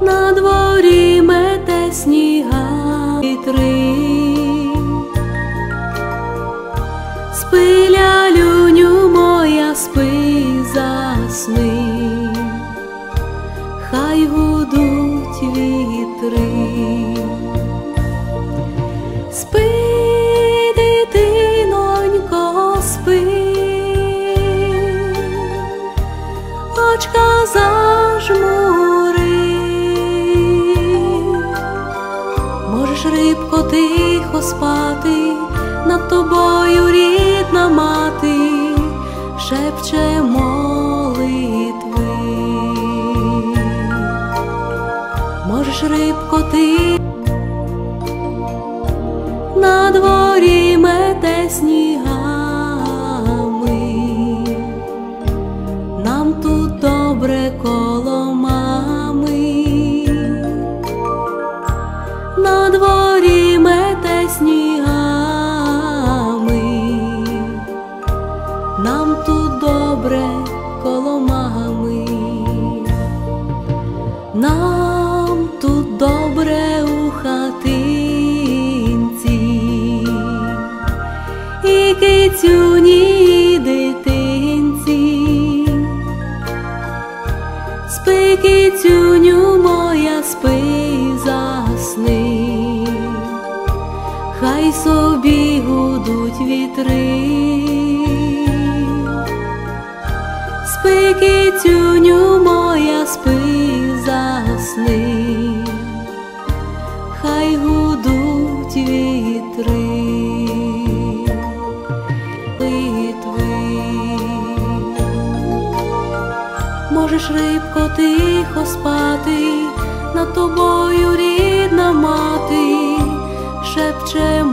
на дворі мете сніга вітри, спи, лялюню моя, спи, засни, хай гудуть вітри. Спи, шепче молитви, можеш рибко ти на дворі мете снігами, нам тут добре коло Нам тут добре у хатинці, і кицюні дитинці, спи, кицюню моя, спи, засни, хай собі гудуть вітри. Спи, кицюню моя, спи, засни, хай гудуть вітри, битви. Можеш рибко тихо спати, над тобою рідна мати, шепче